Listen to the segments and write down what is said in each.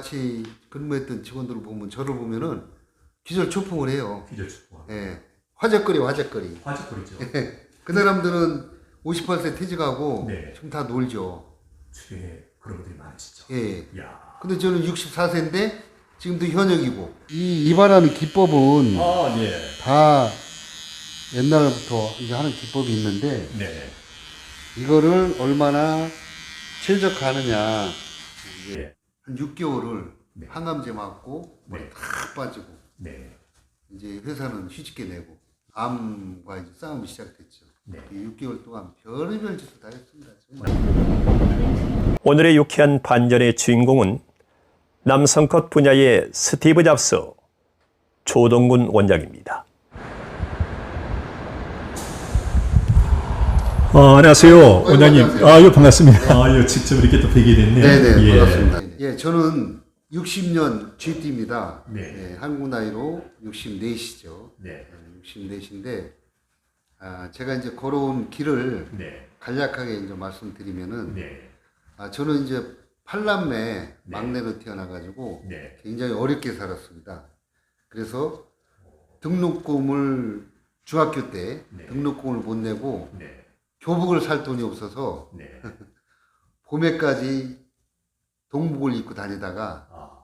같이 근무했던 직원들을 보면 저를 보면은 기절 초풍을 해요. 기절 축구. 예. 화제거리 화제거리. 화제거리죠. 그 사람들은 58세 퇴직하고 네. 지금 다 놀죠. 주변에 그런 분들이 많으시죠. 예. 야. 근데 저는 64세인데 지금도 현역이고. 이 이발하는 기법은 아, 예. 다 옛날부터 이제 하는 기법이 있는데 네. 이거를 얼마나 최적화하느냐 예. 한 6개월을 네. 항암제 맞고 머리 네. 탁 빠지고 네. 이제 회사는 휴직계 내고 암과 이제 싸움이 시작됐죠. 네. 그 6개월 동안 별의별 짓을 다 했습니다. 정말. 오늘의 유쾌한 반전의 주인공은 남성컷 분야의 스티브 잡스 조동군 원장입니다. 아, 안녕하세요, 원장님. 안녕하세요. 아, 예, 반갑습니다. 아, 예, 직접 이렇게 또 뵈게 됐네요. 네네 예. 반갑습니다. 예, 저는 60년 GT입니다. 네. 예, 한국 나이로 64시죠. 네. 64시인데 아, 제가 이제 걸어온 길을 네. 간략하게 이제 말씀드리면은 네. 아, 저는 이제 팔남매 막내로 태어나가지고 네. 굉장히 어렵게 살았습니다. 그래서 등록금을 중학교 때 네. 등록금을 못 내고 네. 교복을 살 돈이 없어서 네. 봄에까지 동복을 입고 다니다가 아,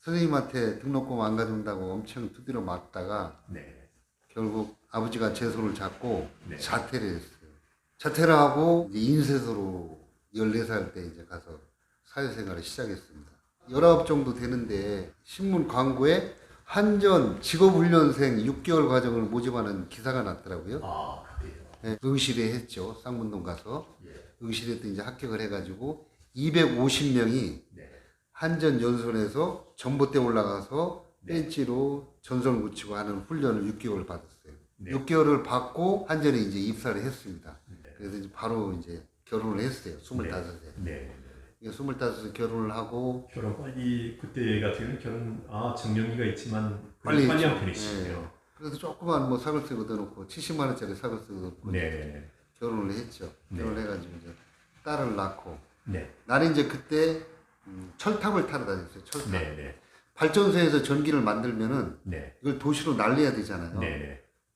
선생님한테 등록금 안 가져온다고 엄청 두드려 맞다가 네. 결국 아버지가 제 손을 잡고 네. 자퇴를 했어요. 자퇴를 하고 이제 인쇄소로 14살 때 이제 가서 사회생활을 시작했습니다. 19 정도 되는데 신문 광고에 한전 직업훈련생 6개월 과정을 모집하는 기사가 났더라고요. 아, 응시를 했죠. 쌍문동 가서. 예. 응시를 때 이제 합격을 해가지고 250명이 네. 한전 연선에서 전봇대 올라가서 네. 벤치로 전설 붙이고 하는 훈련을 6개월 받았어요. 네. 6개월을 받고 한전에 이제 입사를 했습니다. 네. 그래서 이제 바로 이제 결혼을 했어요. 25세. 네. 25세 결혼을 하고 결혼 빨리 그때 같은 경우는 결혼 아 정년기가 있지만 빨리 빨리 한. 편이시네요. 네. 그래서 조그만 뭐 사글세 얻어놓고 70만 원짜리 사글세 얻어놓고 네. 결혼을 했죠. 네. 결혼을 해가지고 이제 딸을 낳고 네. 나는 이제 그때 음, 철탑을 타러 다녔어요. 철탑. 네. 네. 발전소에서 전기를 만들면은 네. 이걸 도시로 날려야 되잖아요.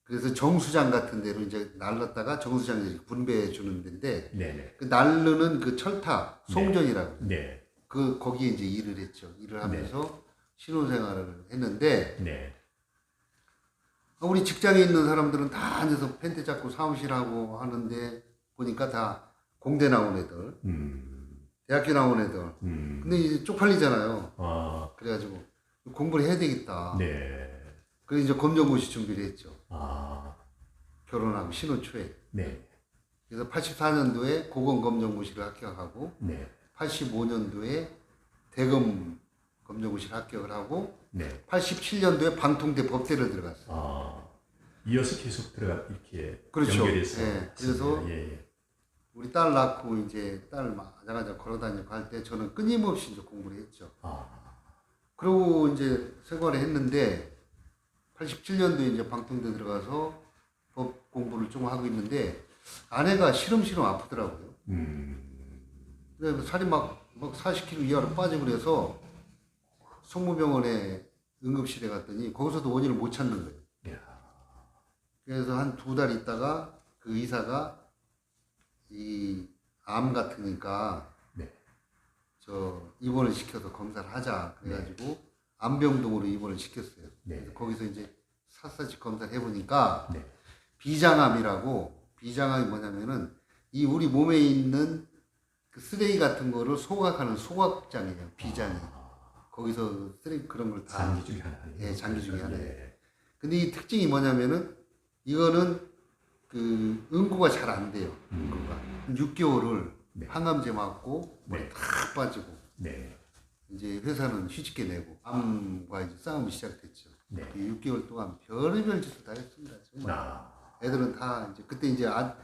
그래서 정수장 같은 데로 이제 날랐다가 정수장에 분배해 주는 데인데 네. 네. 그 날르는 그 철탑 송전이라고 네. 그 거기에 이제 일을 했죠. 일을 하면서 신혼생활을 했는데 네. 우리 직장에 있는 사람들은 다 앉아서 펜트 잡고 사무실 하고 하는데 보니까 다 공대 나온 애들, 음. 대학교 나온 애들. 음. 근데 이제 쪽팔리잖아요. 아. 그래가지고 공부를 해야 되겠다. 네. 그래서 이제 검정고시 준비를 했죠. 아. 결혼하고 신혼 초에. 네. 그래서 84년도에 고검 검정고시를 합격하고 네. 85년도에 대검 검정고시를 합격을 하고 네. 87년도에 방통대 법대를 들어갔어요. 아. 이어서 계속 들어가 이렇게 그렇죠. 연결해서 예, 그래서 예, 예. 우리 딸 낳고 이제 딸 마장마장 걸어다니고 할 때 저는 끊임없이 이제 공부를 했죠. 아. 그러고 이제 생활을 했는데 87년도에 이제 방통대 들어가서 법 공부를 좀 하고 있는데 아내가 시름시름 아프더라고요. 음. 그래서 살이 막, 막 40kg 이하로 빠지고 그래서 성모병원에 응급실에 갔더니 거기서도 원인을 못 찾는 거예요. 야. 그래서 한 두 달 있다가 그 의사가 이 암 같으니까 네. 저 입원을 시켜서 검사를 하자 그래가지고 암병동으로 입원을 시켰어요. 네. 거기서 이제 샅샅이 검사를 해보니까 네. 비장암이라고 비장암이 뭐냐면은 이 우리 몸에 있는 그 쓰레기 같은 거를 소각하는 소각장이에요. 비장이. 거기서 쓰레기 그런 걸 다. 장기 중에 하나. 예, 장기 중에 하나예요. 네. 근데 이 특징이 뭐냐면은 이거는 그 응고가 잘 안 돼요. 음. 응고가 6개월을 네. 항암제 맞고 머리 네. 탁 빠지고 네. 이제 회사는 휴직계 내고 암과 이제 싸움이 시작됐죠. 네. 그 6개월 동안 별의별 짓을 다 했습니다. 정말. 아. 애들은 다 이제 그때 이제 아,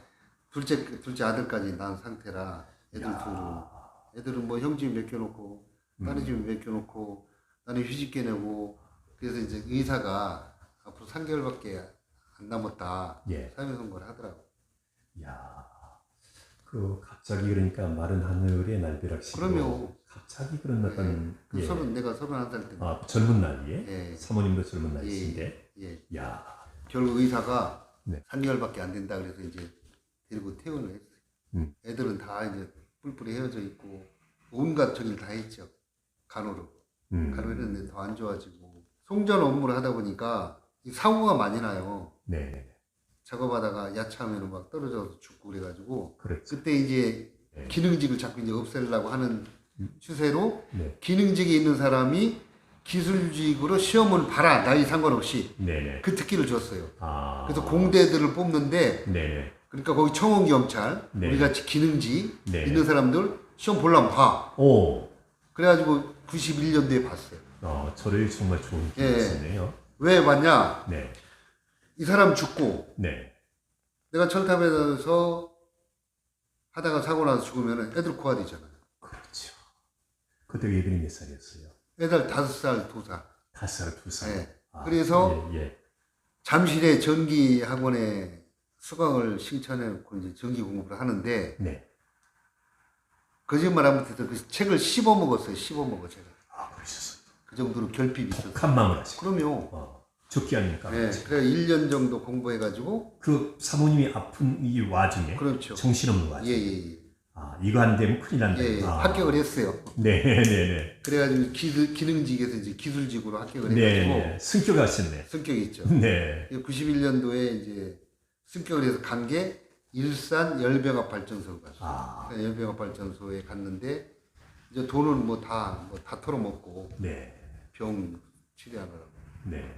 둘째 둘째 아들까지 낳은 상태라 애들 야. 둘은 애들은 뭐 형집 맡겨놓고 딸의 음. 집 맡겨놓고 나는 휴직계 내고 그래서 이제 의사가 앞으로 3개월밖에 안 남았다 예. 사회 선고를 하더라고. 야. 그 갑자기 그러니까 마른 하늘의 날벼락씨. 그럼요. 갑자기 그런 어떤 그 예. 서른 내가 서른한 살 때. 아, 젊은 나이에 예. 사모님도 젊은 나이신데 예. 야 결국 의사가 네. 3개월밖에 안 된다 그래서 이제 데리고 퇴원을 했어요. 음. 애들은 다 이제 뿔뿔이 헤어져 있고 온갖 저기를 다 했죠. 간호로. 음. 간호했는데 더 안 좋아지고 송전 업무를 하다 보니까 이 사고가 많이 나요. 네 작업하다가 야차하면 막 떨어져서 죽고 그래가지고 그렇죠 그때 이제 네. 기능직을 자꾸 이제 없애려고 하는 추세로 네 기능직에 있는 사람이 기술직으로 시험을 봐라 나이 상관없이 네네 그 특기를 줬어요. 아 그래서 공대들을 뽑는데 네네 그러니까 거기 청원 경찰 네. 우리 같이 기능직 네. 있는 사람들 시험 보려면 봐. 오 그래가지고 91년도에 봤어요. 어, 저를 정말 좋은 예. 기회였네요 왜 봤냐? 네 이 사람 죽고 네. 내가 철탑에서 하다가 사고 나서 죽으면 애들 고아되잖아요. 그렇죠. 그때 애들이 몇 살이었어요? 애들 다섯 살, 두 살. 다섯 살, 두 살. 네. 아, 그래서 예, 예. 잠실에 전기 학원에 수강을 신청해 놓고 이제 전기 공부를 하는데 네. 거짓말하면 그 책을 씹어 먹었어요. 씹어 먹어 제가. 아, 그러셨어요. 그 정도로 결핍이 있었어요. 독한 마음을 하시고. 그럼요. 어, 죽기 아닙니까? 네, 그래 1년 정도 공부해가지고 그 사모님이 아픈 이 와중에 그렇죠. 정신없는 와중에 예 예 예. 아 이거 안 되면 큰일 난다. 예, 예. 아. 합격을 했어요. 네 네 네. 그래가지고 기술, 기능직에서 이제 기술직으로 합격을 해가지고 네. 승격 하셨네. 성격이 있죠. 네. 91년도에 이제 승격을 해서 간 게 일산 열병합 발전소로 갔어요. 아 열병합 발전소에 갔는데 이제 돈은 뭐 다 뭐 다 털어먹고 네. 병 치료하느라고 네.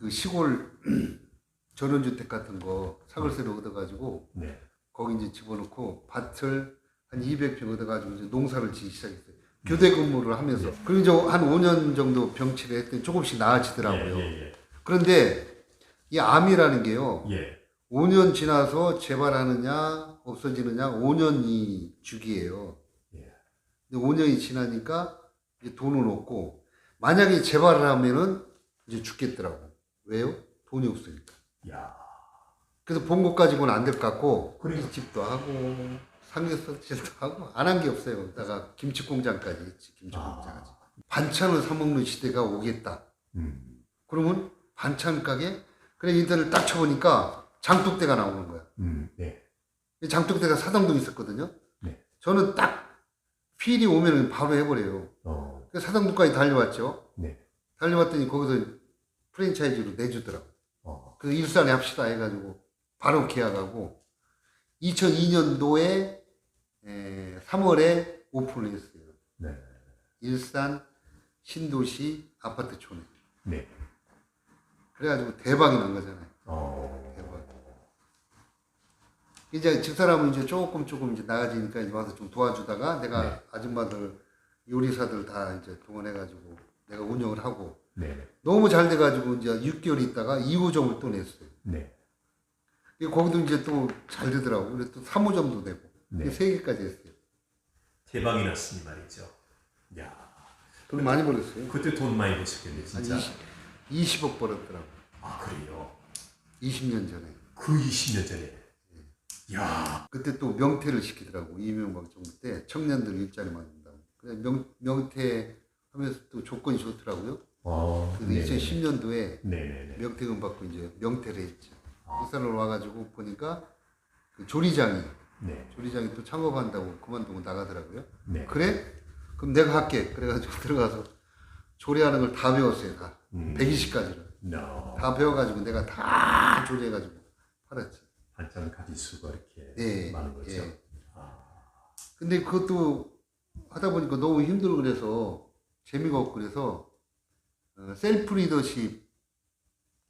그 시골 전원주택 같은 거 사글세로 얻어가지고 네. 거기 이제 집어넣고 밭을 한 200평 얻어가지고 이제 농사를 짓기 시작했어요. 교대 근무를 하면서. 그리고 이제 한 5년 정도 병치를 했더니 조금씩 나아지더라고요. 예, 예, 그런데 이 암이라는 게요. 예. 예. 5년 지나서 재발하느냐 없어지느냐 5년이 주기예요. 예. 근데 5년이 지나니까 이제 돈은 없고 만약에 재발을 하면은 이제 죽겠더라고. 왜요? 돈이 없으니까. 야. 그래서 본 것 가지고는 안 될 것 같고 그러니까. 집도 하고 삼겹살도 하고 안 한 게 없어요. 그다가 김치 공장까지 했지. 김치 아. 공장까지. 반찬을 사 먹는 시대가 오겠다. 음. 그러면 반찬 가게 그래 인터넷 딱 쳐보니까 장독대가 나오는 거야. 음. 네. 이 장독대가 사당동에 있었거든요. 네. 저는 딱 필이 오면 바로 해버려요. 어. 그래서 사당동까지 달려왔죠. 네. 달려왔더니 거기서 프랜차이즈로 내주더라고. 어. 그래서 일산에 합시다 해가지고 바로 계약하고 2002년도에 3월에 오픈을 했어요. 네. 일산 신도시 아파트촌에. 네. 그래가지고 대박이 난 거잖아요. 어. 대박. 이제 집사람은 이제 조금 조금 이제 나아지니까 이제 와서 좀 도와주다가 내가 네. 아줌마들 요리사들 다 이제 동원해가지고 내가 운영을 하고 네. 네. 너무 잘 돼가지고 이제 6개월 있다가 2호점을 또 냈어요. 네. 이 거기도 이제 또 잘 되더라고. 그래서 또 3호점도 되고 네. 네. 3개까지 했어요. 대박이 났으니 말이죠. 야. 돈 많이 벌었어요. 그때 돈 많이 버셨겠네 한 진짜. 20, 20 억 벌었더라고. 아 그래요. 20년 전에. 그 20년 전에. 야. 그때 또 명퇴를 시키더라고. 이명박 정부 때 청년들 일자리 만든다고. 그래 명, 명퇴 하면서 또 조건이 좋더라고요. 어. 그래서 2010년도에 네네네. 명퇴금 받고 이제 명퇴를 했죠. 부산을 와가지고 보니까 그 조리장이 네. 조리장이 또 창업한다고 그만두고 나가더라고요. 네. 그래? 그럼 내가 할게. 그래가지고 들어가서 조리하는 걸 다 배웠어요. 다. 음. 120가지를. No. 다 배워가지고 내가 다 조리해가지고 팔았지. 반찬 가지수가 이렇게 예. 많은 거죠. 예. 아. 근데 그것도 하다 보니까 너무 힘들고 그래서 재미가 없고 그래서 어, 셀프 리더십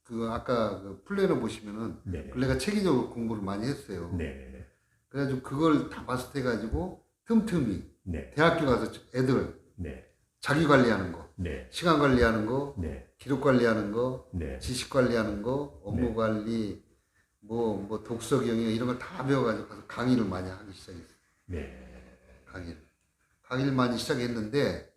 그 아까 그 플래너 보시면은 네. 내가 체계적으로 공부를 많이 했어요. 네네네. 그래가지고 그걸 다 마스터해가지고 틈틈이 네. 대학교 가서 애들 네. 자기 관리하는 거, 네. 시간 관리하는 거, 네. 기록 관리하는 거, 네. 지식 관리하는 거, 업무 네. 관리, 뭐, 뭐, 독서 경영 이런 걸 다 배워가지고 가서 강의를 많이 하기 시작했어요. 네. 강의를. 강의를 많이 시작했는데,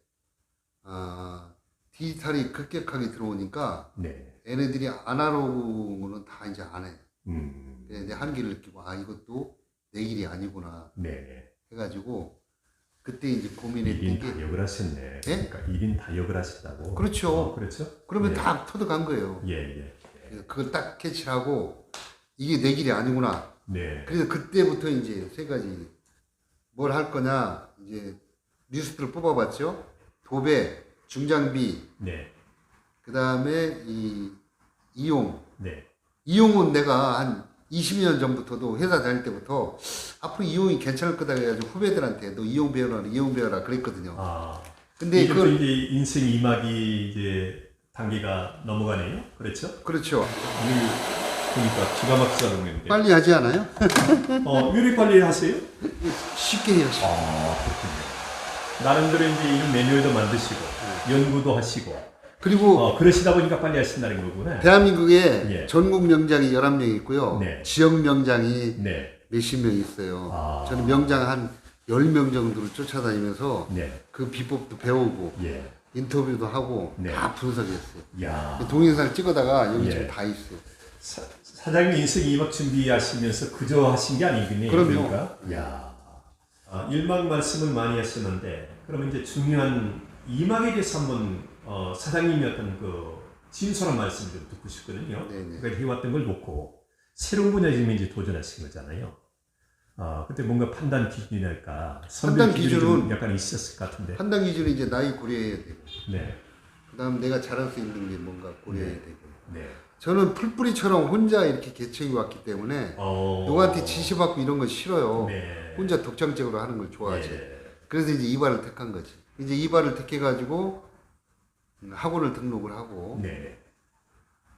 아, 디지털이 급격하게 들어오니까 네. 얘네들이 아날로그는 다 이제 안 해. 음. 이제 한계를 느끼고, 아, 이것도 내 길이 아니구나 네네. 해가지고, 그때 이제 고민했던 1인 게 다역을 하셨네. 예? 그러니까 1인 다역을 하셨다고. 그렇죠. 어, 그렇죠. 그러면 예. 다 터득한 거예요. 예, 예. 그걸 딱 캐치하고 이게 내 길이 아니구나. 네. 그래서 그때부터 이제 세 가지 뭘 할 거냐 이제 뉴스들을 뽑아봤죠. 도배, 중장비, 네. 그 다음에 이 이용. 네. 이용은 내가 한 20년 전부터도 회사 다닐 때부터 앞으로 이용이 괜찮을 거다 해가지고 후배들한테 너 이용 배워라, 이용 배워라 그랬거든요. 아. 근데 이제 그걸 이제 인생 2막이 이제 단계가 넘어가네요. 그렇죠? 그렇죠. 이 보니까 기가 막히게 하는데. 빨리 하지 않아요? 어, 요리 빨리 하세요? 쉽게 해요. 쉽게. 아, 그렇군요. 나름대로 이제 이런 매뉴얼도 만드시고 연구도 하시고 그리고 어, 그러시다 보니까 빨리 하신다는 거구나. 대한민국에 예. 전국 명장이 11명 있고요. 네. 지역 명장이 네. 몇십 명 있어요. 아. 저는 명장 한 10명 정도를 쫓아다니면서 네. 그 비법도 배우고 예. 인터뷰도 하고 네. 다 분석했어요. 야. 동영상 찍어다가 여기 예. 지금 다 있어요. 사, 사장님 인생 2막 준비하시면서 그저 하신 게 아니군요. 그럼요. 그러니까. 야. 아, 1막 말씀을 많이 하셨는데 그러면 이제 중요한 2막에 대해서 한번 어, 사장님이 어떤 그 진솔한 말씀 좀 듣고 싶거든요. 네네. 그러니까 해왔던 걸 놓고 새로운 분야에 지금 이제 도전하신 거잖아요. 아, 그때 뭔가 판단 기준이랄까 선별 판단 기준은- 약간 있었을 것 같은데. 판단 기준은 이제 나이 고려해야 되고 네. 그다음 내가 잘할 수 있는 게 뭔가 고려해야 네. 되고 네. 저는 풀뿌리처럼 혼자 이렇게 개척이 왔기 때문에 어. 누구한테 지시받고 이런 거 싫어요. 네. 혼자 독창적으로 하는 걸 좋아하지. 네. 그래서 이제 이발을 택한 거지. 이제 이발을 택해가지고 학원을 등록을 하고 네.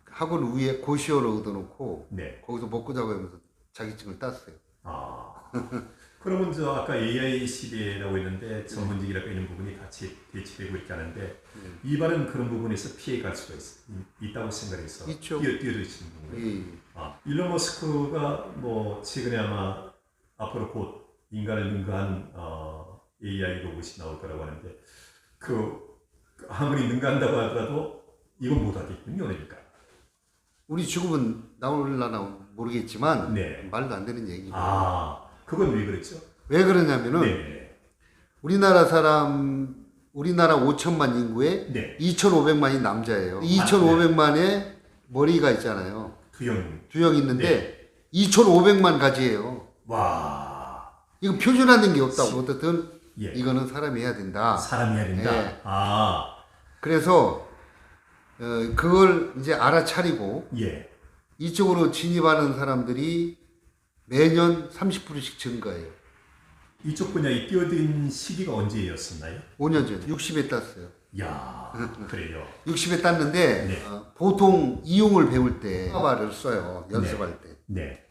학원 위에 고시원을 얻어놓고 네. 거기서 먹고 자고 하면서 자격증을 땄어요. 아. 그러면 저 아까 AI 시대라고 했는데 전문직이라고 있는 부분이 같이 대치되고 있지 않은데 네. 이발은 그런 부분에서 피해갈 수가 있, 있다고 생각해서. 뛰어 뛰어드시는 거예요. 이 아, 일론 머스크가 뭐 최근에 아마 앞으로 곧 인간을 능가한 어, AI 로봇이 나올 거라고 하는데 그 아무리 능가한다고 하더라도 이건 못 하겠군요, 그러니까. 우리 지금은 나올라나 모르겠지만 네. 말도 안 되는 얘기고 아, 그건 왜 그랬죠? 왜 그러냐면은 네, 우리나라 사람 우리나라 5천만 인구에 네, 2,500만이 남자예요. 2,500만의 머리가 있잖아요. 두영. 두형 있는데 2,500만 가지예요. 와, 이거 표준화된 게 없다고. 어떻든 예. 이거는 사람이 해야 된다. 사람이 해야 된다. 네. 아, 그래서 어, 그걸 이제 알아차리고 예. 이쪽으로 진입하는 사람들이 매년 30%씩 증가해요. 이쪽 분야에 뛰어든 시기가 언제였었나요? 5년 전에 60에 땄어요. 야, 그래요. 60에 땄는데 네. 어, 보통 이용을 배울 때 가발을 써요. 연습할 때. 네.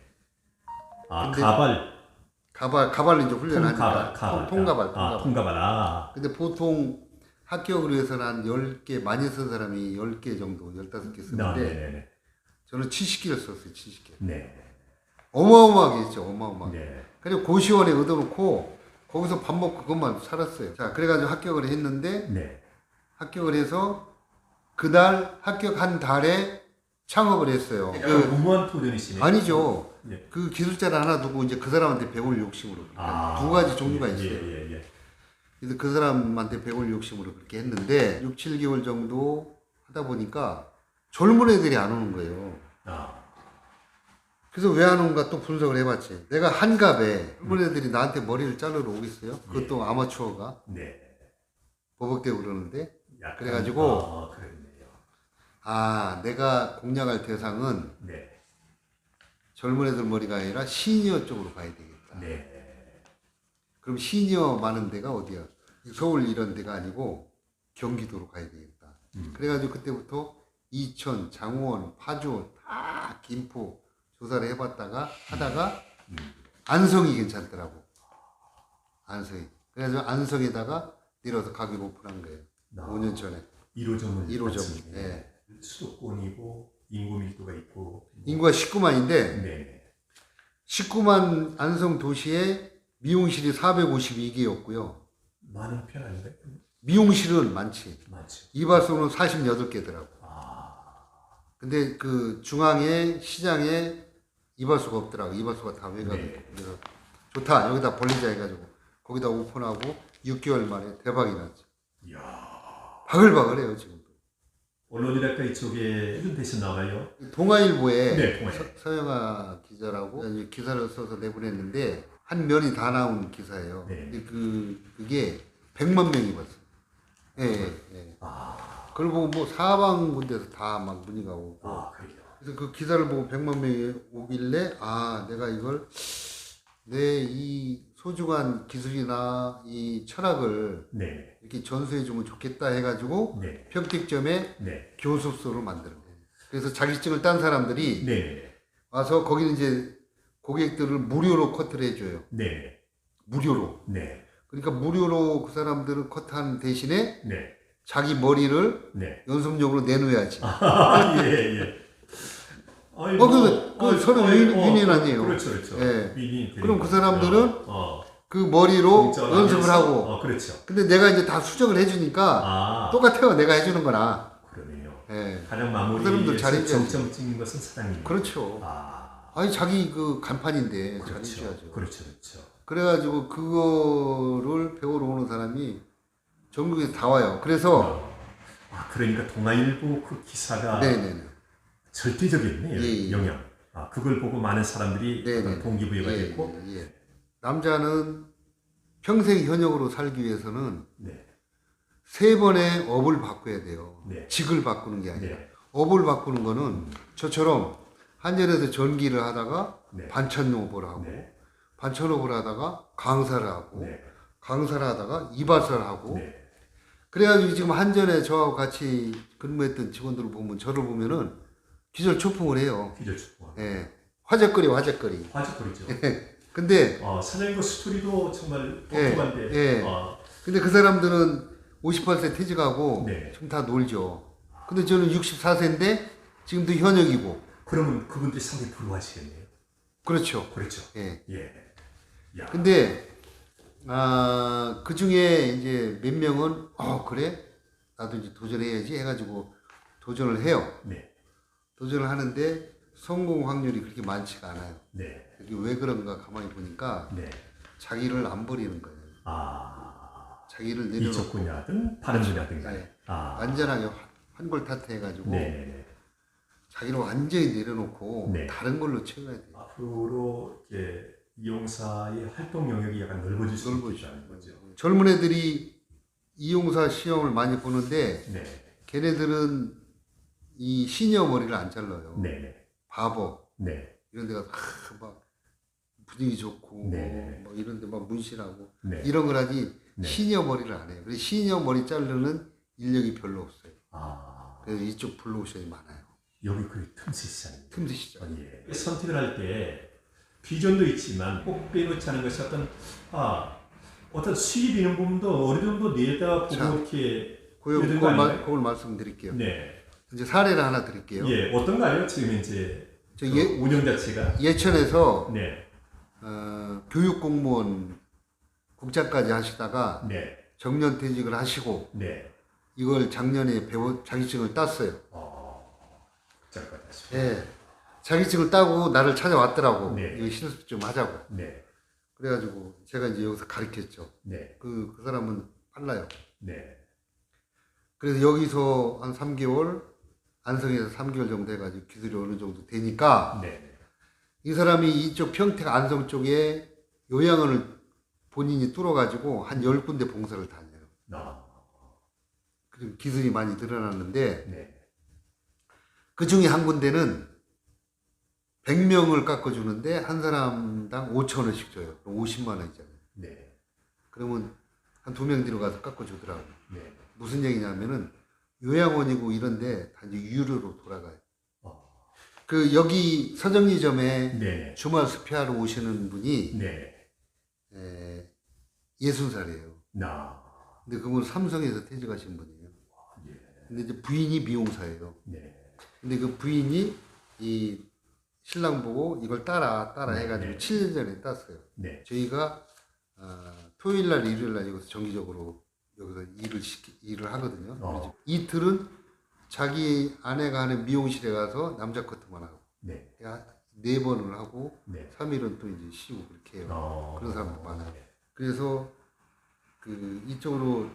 아, 근데 가발, 가발 가발로 이제 훈련하니까 통가발, 가발. 통, 통가발 아, 통가발. 통가발. 아, 근데 보통 합격을 위해서는 한 10개 많이 쓴 사람이 10개 정도 15개 네, 쓰는데 네, 네, 저는 70개를 썼어요. 70개. 네, 어마어마하게 했죠. 어마어마하게. 네, 그리고 고시원에 얻어놓고 거기서 밥 먹고 그것만 살았어요. 자, 그래가지고 합격을 했는데 네. 합격을 해서 그날 합격한 달에 창업을 했어요. 그, 무모한 도전이시네. 아니죠. 예. 그 기술자를 하나 두고 이제 그 사람한테 배울 욕심으로 아, 두 가지 종류가 예, 있어요. 예, 예, 예. 그래서 그 사람한테 배울 욕심으로 그렇게 했는데 6, 7개월 정도 하다 보니까 젊은 애들이 안 오는 거예요. 아, 그래서 왜안 오는가 또 분석을 해봤지. 내가 한갑에 젊은 애들이 나한테 머리를 자르러 오겠어요? 그것도 아마추어가 네. 버벅대고 그러는데 약간, 그래가지고 아, 그랬네요. 아 내가 공략할 대상은 네, 젊은 애들 머리가 아니라 시니어 쪽으로 가야 되겠다. 네. 그럼 시니어 많은 데가 어디야? 서울 이런 데가 아니고 경기도로 가야 되겠다. 그래가지고 그때부터 이천, 장원, 파주, 다 김포 조사를 해봤다가 하다가 안성이 괜찮더라고. 안성이. 그래서 안성에다가 내려서 가게를 오픈한 거예요. 아. 5년 전에. 1호점을 1호점. 네. 수도권이고 인구 밀도가 있고 인구가 19만인데 네. 19만 안성 도시에 미용실이 452개였고요. 많은 편 아닌가요? 미용실은 많지. 많죠. 이발소는 48개더라고. 아, 근데 그 중앙에 시장에 이발소가 없더라고. 이발소가 다 외곽에. 네. 그래서 좋다. 여기다 벌리자 해가지고 거기다 오픈하고 6개월 만에 대박이 났죠. 이야. 바글바글해요 지금도. 언론이랄까 이쪽에 대신 나와요? 동아일보에 네, 동아일보. 서, 서영아 기자라고 이제 기사를 써서 내보냈는데 한 면이 다 나온 기사예요. 네. 근데 그 그게 100만 명이 봤어요. 예, 예, 예. 아, 그걸 보고 뭐 사방 군데서 다 막 문의가 오고 아 그래요. 그래서 그 기사를 보고 100만 명이 오길래 아 내가 이걸 내 이 소중한 기술이나 이 철학을 네, 이렇게 전수해 주면 좋겠다 해가지고 네, 평택점에 네, 교습소를 만드는 거예요. 그래서 자격증을 딴 사람들이 네, 와서 거기는 이제 고객들을 무료로 커트를 해줘요. 네, 무료로. 네, 그러니까 무료로 그 사람들을 커트하는 대신에 네, 자기 머리를 네. 연습용으로 내놓아야지. 아, 예, 예. 아니, 어, 그- 그 서로 윈- 윈윈 아니에요? 그렇죠, 그렇죠. 예. 되는 그럼 그. 사람들은 어, 그 머리로 연습을 하고. 어, 그렇죠. 근데 내가 이제 다 수정을 해주니까 아, 똑같아요. 내가 해주는 거나. 그러네요. 예. 가장 그 사람들 잘해줘야지. 정점 찍는 것은 사장님. 그렇죠. 아, 아니 자기 그 간판인데 그렇죠. 잘해줘야죠. 그렇죠, 그렇죠. 그래가지고 그거를 배우러 오는 사람이 전국에 다 와요. 그래서 어. 아, 그러니까 동아일보 그 기사가 네네네. 절대적이었네요. 예, 예. 영향. 아, 그걸 보고 많은 사람들이 네네. 어떤 동기부여가 예, 됐고, 예, 예. 남자는 평생 현역으로 살기 위해서는 네, 세 번의 업을 바꿔야 돼요. 네. 직을 바꾸는 게 아니라 네, 업을 바꾸는 거는 저처럼 한전에서 전기를 하다가 네. 반찬 업을 하고 네, 반찬 업을 하다가 강사를 하고 네, 강사를 하다가 이발사를 하고 네, 그래가지고 지금 한전에 저하고 같이 근무했던 직원들을 보면 저를 보면은 기절 초풍을 해요. 기절 축구. 예. 화제거리 화제거리. 화제거리죠. 근데 어, 사장님 그 스토리도 정말 예, 독특한데, 예. 어, 근데 그 사람들은 58세 퇴직하고 네. 지금 다 놀죠. 근데 저는 64세인데 지금도 현역이고. 그러면 그분들이 상당히 부러워하시겠네요. 그렇죠. 그렇죠. 예. 예. 야, 근데 아, 그 중에 이제 몇 명은 어, 그래? 나도 이제 도전해야지 해 가지고 도전을 해요. 네, 도전을 하는데 성공 확률이 그렇게 많지가 않아요. 네, 이게 왜 그런가 가만히 보니까 네. 자기를 안 버리는 거예요. 아, 자기를 내려놓고 분야든 다른 분야든 간에. 네. 아, 완전하게 환골 탓해 가지고 네. 자기를 완전히 내려놓고 네. 다른 걸로 채워야 돼요. 앞으로 이제 이용사의 활동 영역이 약간 넓어질 수. 있다는 거죠. 젊은 애들이 이용사 시험을 많이 보는데 네, 걔네들은 이 시니어 머리를 안 잘라요. 네, 네, 바보 네, 이런 데가 아, 막 분위기 좋고 네. 뭐 이런 데 막 문신하고 네. 이런 걸 하지 네. 시니어 머리를 안 해요. 그래서 시니어 머리 자르는 인력이 별로 없어요. 아, 그래서 이쪽 블루오션이 많아요. 여기 그 틈새 시장입니다. 틈새 시장. 아, 예. 선택을 할 때 비전도 있지만 꼭 빼놓지 않은 것이 어떤 아 어떤 수입 이런 부분도 어느 정도 내다 자, 보고 이렇게 말? 그걸 말씀드릴게요. 네, 이제 사례를 하나 드릴게요. 예, 어떤가요? 지금 이제 저 그 예, 운영 자체가 예천에서 네, 어, 교육 공무원 국장까지 하시다가 네, 정년 퇴직을 하시고 네, 이걸 작년에 배워 자격증을 땄어요. 어, 잠깐 다시. 예. 자격증을 따고 나를 찾아왔더라고. 네. 이거 실습 좀 하자고. 네, 그래가지고 제가 이제 여기서 가르쳤죠. 네, 그, 그 사람은 빨라요. 네, 그래서 여기서 한 3개월, 안성에서 3개월 정도 해가지고 기술이 어느 정도 되니까 네, 이 사람이 이쪽 평택 안성 쪽에 요양원을 본인이 뚫어가지고 한 10군데 봉사를 다녀요. 아, 그럼 기술이 많이 늘어났는데 네, 그 중에 한 군데는 100명을 깎아주는데 한 사람당 5천 원씩 줘요. 그럼 50만 원이잖아요. 네, 그러면 한 두명 들어가서 깎아주더라고요. 네, 무슨 얘기냐면은 요양원이고 이런데 단지 유료로 돌아가요. 어, 그 여기 서정리점에 네, 주말 수피하러 오시는 분이 네, 에, 60살이에요. 나, 근데 그분 삼성에서 퇴직하신 분이에요. 예, 근데 이제 부인이 미용사예요. 네, 근데 그 부인이 이 신랑 보고 이걸 따라 따라 네, 해가지고 네. 7년 전에 땄어요. 네, 저희가 어, 토요일 날 일요일 날 여기서 정기적으로 여기서 일을 시키, 일을 하거든요. 어. 이틀은 자기 아내가 하는 미용실에 가서 남자 커트만 하고 네, 네 번을 하고 네. 3일은 또 이제 쉬고 그렇게 해요. 어, 그런 사람도 많아요. 네. 그래서 그 이쪽으로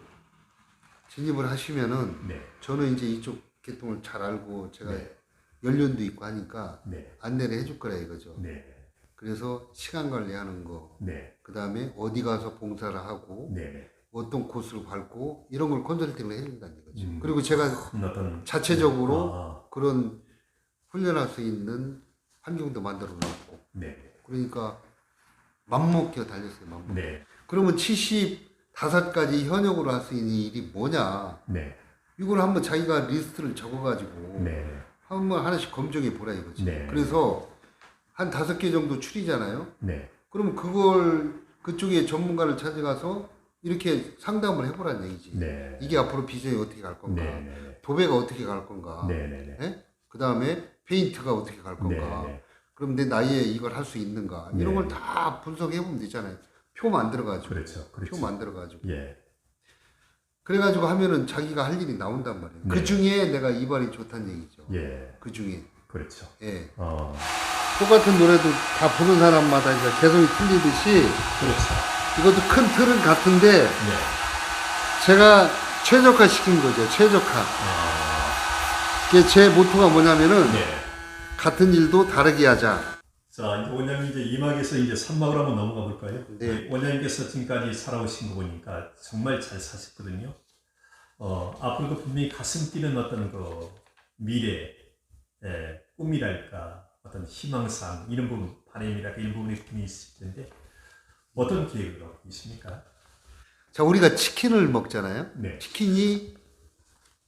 진입을 하시면은 네. 저는 이제 이쪽 계통을 잘 알고 제가 네. 연륜도 있고 하니까 네. 안내를 해줄 거라 이거죠. 네. 그래서 시간 관리하는 거, 네. 그 다음에 어디 가서 봉사를 하고 네. 어떤 코스를 밟고 이런 걸 컨설팅을 해준다는 거죠. 음. 그리고 제가 어떤 자체적으로 아, 그런 훈련할 수 있는 환경도 만들어 놨고 네. 그러니까 맘먹겨 달렸어요. 맘먹. 네. 그러면 75가지 현역으로 할 수 있는 일이 뭐냐 네. 이걸 한번 자기가 리스트를 적어가지고 네. 한번 하나씩 검증해 보라 이거지. 네. 그래서 한 다섯 개 정도 추리잖아요. 네. 그러면 그걸 그쪽에 전문가를 찾아가서 이렇게 상담을 해보라는 얘기지. 네. 이게 앞으로 비전이 어떻게 갈 건가, 네. 네. 도배가 어떻게 갈 건가, 네. 네. 네. 그 다음에 페인트가 어떻게 갈 건가, 네. 그럼 내 나이에 이걸 할 수 있는가 이런 네. 걸다 분석해 보면 되잖아요. 표 만들어가지고, 그렇죠. 그렇죠. 표 만들어가지고. 예. 그래가지고 하면은 자기가 할 일이 나온단 말이에요. 네. 그 중에 내가 이발이 좋다는 얘기죠. 예. 그 중에. 그렇죠. 예. 어. 똑같은 노래도 다 부르는 사람마다 이제 개성이 틀리듯이 그렇죠. 이것도 큰 틀은 같은데 네. 제가 최적화 시킨 거죠. 최적화. 아. 이게 제 모토가 뭐냐면은 네. 같은 일도 다르게 하자. 자, 원장님 이제 이막에서 이제 산막으로 한번 넘어가 볼까요? 네. 원장님께서 지금까지 살아오신 거 보니까 정말 잘 사셨거든요. 어, 앞으로도 분명히 가슴 뛰는 어떤 그 미래, 예, 꿈이랄까, 어떤 희망상, 이런 부분, 바람이랄까, 일부분의 꿈이 있을 텐데, 어떤 갖고 있습니까? 자, 우리가 치킨을 먹잖아요. 네. 치킨이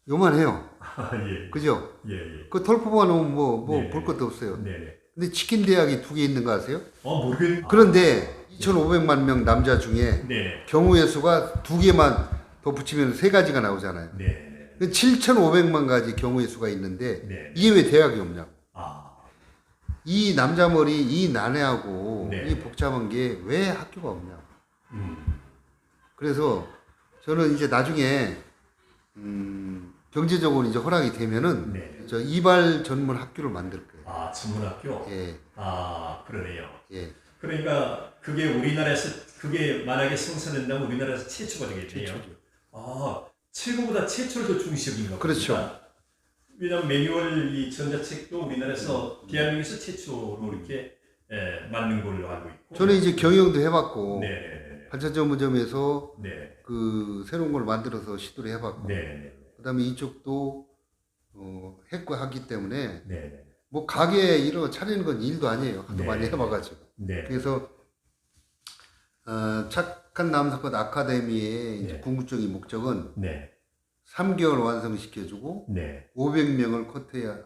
요만해요. 아, 예, 그죠? 예, 예. 그 털포만 놓으면 뭐, 뭐 네. 볼 것도 없어요. 네 네. 근데 치킨 대학이 두 개 있는 거 아세요? 어, 모르겠, 그런데 2,500만 명 남자 중에 네네. 경우의 수가 두 개만 더 붙이면 세 가지가 나오잖아요. 네네. 7,500만 가지 경우의 수가 있는데 네. 이게 왜 대학이 없냐고. 아, 이 남자 머리, 이 난해하고 네. 이 복잡한 게 왜 학교가 없냐. 음, 그래서 저는 이제 나중에 음, 경제적으로 이제 허락이 되면은 네. 저 이발 전문 학교를 만들 거예요. 아, 전문 학교? 예, 아, 그러네요. 예. 그러니까 그게 우리나라에서 그게 만약에 생산된다면 우리나라에서 최초가 되겠네요. 최초죠. 아 최고보다 최초를 더 중시여긴가 그렇죠. 왜냐하면 매뉴얼 이 전자책도 우리나라에서 음. 대한민국에서 최초로 이렇게 예, 만든 걸로 알고 있고. 저는 이제 경영도 해봤고 네, 반찬 전문점에서 네, 그 새로운 걸 만들어서 시도를 해봤고 네, 네, 그다음에 이쪽도 어, 했고 하기 때문에 네, 뭐 가게 이런 거 차리는 건 일도 아니에요. 하도 네. 많이 해봐가지고 네, 그래서 어, 착한 남성껏 아카데미의 네. 궁극적인 목적은 네, 3개월 완성시켜주고 네, 500명을 커트해야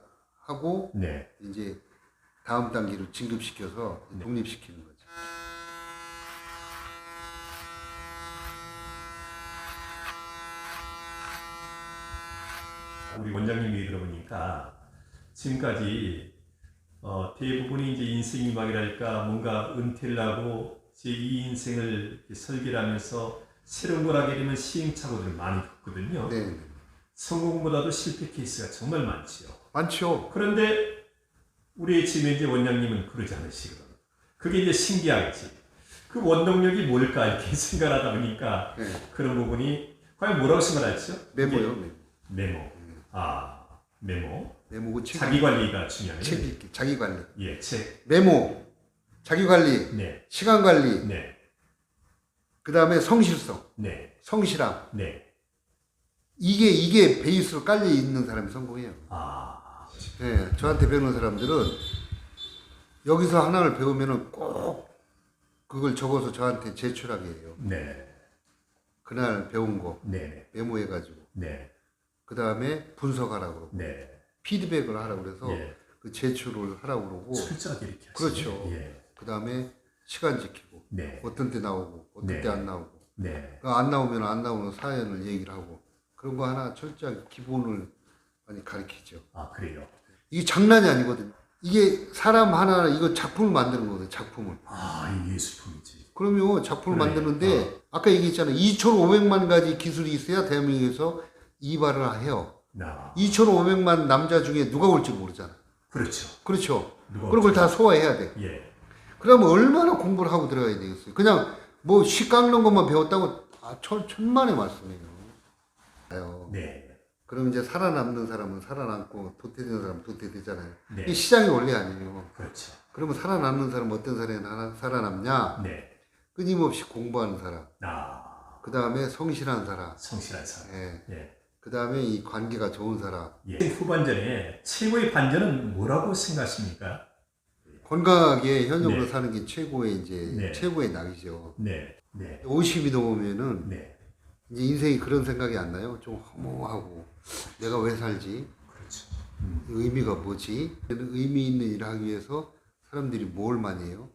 하고 네. 이제 다음 단계로 진급시켜서 네. 독립시키는 거죠. 우리 원장님 얘기 들어보니까 지금까지 어, 대부분이 이제 인생 이막이랄까 뭔가 은퇴를 하고 제이 인생을 이렇게 설계를 하면서 새로운 걸 하게 되면 시행착오들을 많이 겪거든요. 네, 성공보다도 실패 케이스가 정말 많지요. 많죠. 그런데 우리 지금 이제 원장님은 그러지 않으시거든. 그게 이제 신기하겠지. 그 원동력이 뭘까 이렇게 생각하다 보니까 네. 그런 부분이 과연 뭐라고 생각하죠? 메모요. 메모. 메모. 아, 메모. 메모고 책, 자기 관리가 중요해요. 책 읽기, 자기 관리. 예, 책. 메모, 자기 관리, 네, 시간 관리, 네, 그 다음에 성실성, 네, 성실함. 네. 이게 이게 베이스로 깔려 있는 사람이 성공해요. 아, 네, 저한테 배우는 사람들은 여기서 하나를 배우면은 꼭 그걸 적어서 저한테 제출하게 해요. 네, 그날 배운 거 네, 네, 메모해가지고 네, 그 다음에 분석하라고 네. 피드백을 하라고 그래서 예. 그 제출을 하라고 그러고 철저하게 이렇게 하시네요. 그렇죠. 예, 그 다음에 시간 지키고 네, 어떤 때 나오고 어떤 네. 때 안 나오고 네, 그안 나오면 안 나오는 사연을 얘기를 하고 그런 거 하나 철저하게 기본을 많이 가르치죠. 아 그래요. 이게 장난이 아니거든요. 이게 사람 하나 이거 작품을 만드는 거거든요. 작품을. 아, 이 예술품이지. 그러면 작품을 그래. 만드는데 아 까 얘기했잖아요. 2,500만 가지 기술이 있어야 대한민국에서 이발을 해요. 나, 2,500만 남자 중에 누가 올지 모르잖아. 그렇죠. 그렇죠. 누가 그런 걸 다 소화해야 돼. 예, 그러면 얼마나 공부를 하고 들어가야 되겠어요. 그냥 뭐 시 깎는 것만 배웠다고 아, 천, 천만의 말씀이에요. 네. 그럼 이제 살아남는 사람은 살아남고 도태되는 사람은 도태되잖아요. 네. 이게 시장이 원리 아니에요. 그렇죠. 그러면 살아남는 사람 은 어떤 사람이 살아남냐? 네. 끊임없이 공부하는 사람. 아, 그 다음에 성실한 사람. 성실한 사람. 예. 예. 그 다음에 이 관계가 좋은 사람. 예. 후반전에 최고의 반전은 뭐라고 생각하십니까? 건강하게 현역으로 네. 사는 게 최고의 이제 네. 최고의 낙이죠. 네. 네. 50이 넘으면은 네. 이제 인생이 그런 생각이 안 나요. 좀 허무하고 내가 왜 살지? 그렇죠. 의미가 뭐지? 의미 있는 일을 하기 위해서 사람들이 뭘 많이 해요?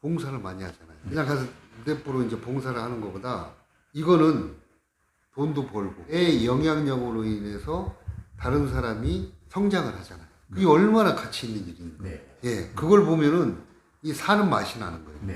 봉사를 많이 하잖아요. 그냥 가서 무대포로 이제 봉사를 하는 것보다 이거는 돈도 벌고 애 영향력으로 인해서 다른 사람이 성장을 하잖아요. 그게 얼마나 가치 있는 일인가. 네. 예, 그걸 보면은 이 사는 맛이 나는 거예요. 네.